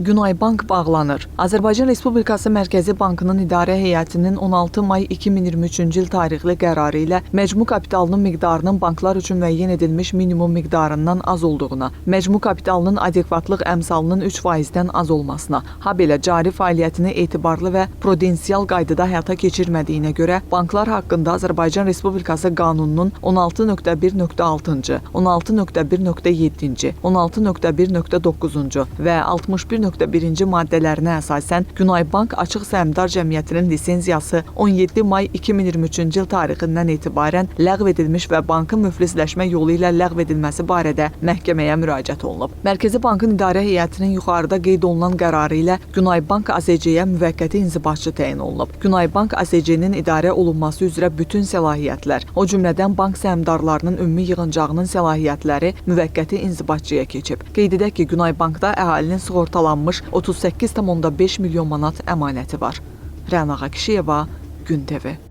Günay Bank bağlanır. Azərbaycan Respublikası Mərkəzi Bankının İdarə Heyətinin 16 may 2023-cü il tarixli qərarı ilə məcmu kapitalının miqdarının banklar üçün müəyyən edilmiş minimum miqdarından az olduğuna, məcmu kapitalının adekvatlıq əmsalının 3%-dən az olmasına, ha belə cari fəaliyyətini etibarlı və prudensial qaydada həyata keçirmədiyinə görə banklar haqqında Azərbaycan Respublikası qanununun 16.1.6-cı, 16.1.7-ci, 16.1.9-cu və 61.1-ci maddələrinə əsasən Günay Bank Açıq Səhmdar Cəmiyyətinin lisenziyası 17 may 2023-cü il tarixindən etibarən ləğv edilmiş və bankın müflisləşmə yolu ilə ləğv edilməsi barədə məhkəməyə müraciət olunub. Mərkəzi Bankın İdarə Heyətinin yuxarıda qeyd olunan qərarı ilə Günay Bank ASC-yə müvəqqəti inzibatçı təyin olunub. Günay Bank ASC-nin idarə olunması üzrə bütün səlahiyyətlər, o cümlədən bank səhmdarlarının ümumi yığıncağının səlahiyyətləri müvəqqəti inzibatçıya keçib. Qeyd edək ki, Günay Bankda əhalinin sığortalanmış 38,5 milyon manat əmanəti var. Rəna Kişiyeva, Gün.